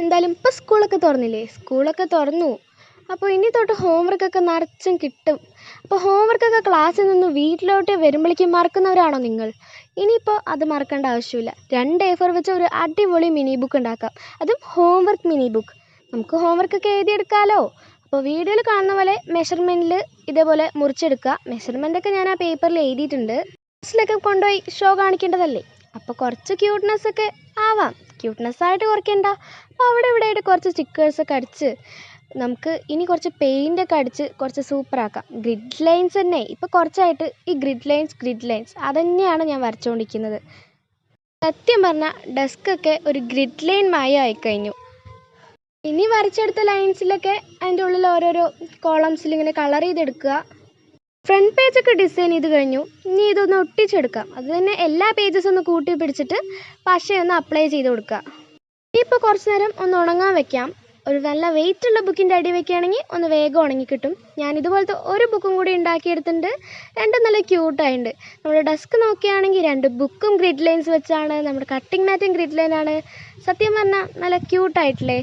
എന്തായാലും ഇപ്പം സ്കൂളൊക്കെ തുറന്നില്ലേ? സ്കൂളൊക്കെ തുറന്നു. അപ്പോൾ ഇനി തൊട്ട് ഹോംവർക്കൊക്കെ നിറച്ചും കിട്ടും. അപ്പോൾ ഹോംവർക്കൊക്കെ ക്ലാസ്സിൽ നിന്ന് വീട്ടിലോട്ട് വരുമ്പോഴേക്കും മറക്കുന്നവരാണോ നിങ്ങൾ? ഇനിയിപ്പോൾ അത് മറക്കേണ്ട ആവശ്യമില്ല. രണ്ട് എ ഫോർ വെച്ച് ഒരു അടിപൊളി മിനി ബുക്ക് ഉണ്ടാക്കാം. അതും ഹോംവർക്ക് മിനി ബുക്ക് നമുക്ക് ഹോംവർക്കൊക്കെ എഴുതിയെടുക്കാമല്ലോ അപ്പോൾ വീഡിയോയിൽ കാണുന്ന പോലെ മെഷർമെന്റിൽ ഇതേപോലെ മുറിച്ചെടുക്കുക. മെഷർമെന്റൊക്കെ ഞാൻ ആ പേപ്പറിൽ എഴുതിയിട്ടുണ്ട്. ക്ലാസ്സിലൊക്കെ കൊണ്ടുപോയി ഷോ കാണിക്കേണ്ടതല്ലേ? അപ്പോൾ കുറച്ച് ക്യൂട്ട്നെസ് ഒക്കെ ആവാം. ക്യൂട്ട്നെസ് ആയിട്ട് കുറയ്ക്കണ്ട അവിടെ ഇവിടെ ആയിട്ട് കുറച്ച് സ്റ്റിക്കേഴ്സൊക്കെ അടിച്ച് നമുക്ക് ഇനി കുറച്ച് പെയിന്റ് ഒക്കെ അടിച്ച് കുറച്ച് സൂപ്പറാക്കാം ഗ്രിഡ് ലൈൻസ് തന്നെ. ഇപ്പോൾ കുറച്ചായിട്ട് ഈ ഗ്രിഡ് ലൈൻസ് ഗ്രിഡ് ലൈൻസ് അതുതന്നെയാണ് ഞാൻ വരച്ചുകൊണ്ടിരിക്കുന്നത് സത്യം പറഞ്ഞാൽ ഡെസ്കൊക്കെ ഒരു ഗ്രിഡ് ലൈൻ മായ ആയിക്കഴിഞ്ഞു. ഇനി വരച്ചെടുത്ത ലൈൻസിലൊക്കെ അതിന്റെ ഉള്ളിൽ ഓരോരോ കോളംസിൽ ഇങ്ങനെ കളർ ചെയ്തെടുക്കുക. ഫ്രണ്ട് പേജൊക്കെ ഡിസൈൻ ചെയ്ത് കഴിഞ്ഞു. ഇനി ഇതൊന്ന് ഒട്ടിച്ചെടുക്കാം. അത് തന്നെ എല്ലാ പേജസ് ഒന്ന് കൂട്ടി പിടിച്ചിട്ട് പശയൊന്ന് അപ്ലൈ ചെയ്ത് കൊടുക്കുക. ഇനിയിപ്പോൾ കുറച്ച് നേരം ഒന്ന് ഉണങ്ങാൻ വെക്കാം. ഒരു നല്ല വെയിറ്റ് ഉള്ള ബുക്കിന്റെ അടി വെക്കുകയാണെങ്കിൽ ഒന്ന് വേഗം ഉണങ്ങി കിട്ടും. ഞാൻ ഇതുപോലത്തെ ഒരു ബുക്കും കൂടി ഉണ്ടാക്കിയെടുത്തിട്ടുണ്ട്. രണ്ടും നല്ല ക്യൂട്ടായിട്ടുണ്ട് നമ്മുടെ ഡെസ്ക് നോക്കുകയാണെങ്കിൽ രണ്ട് ബുക്കും ഗ്രിഡ് ലൈൻസ് വെച്ചാണ്. നമ്മുടെ കട്ടിംഗ് മാറ്റും ഗ്രിഡ് ലൈനാണ് സത്യം പറഞ്ഞാൽ നല്ല ക്യൂട്ടായിട്ടില്ലേ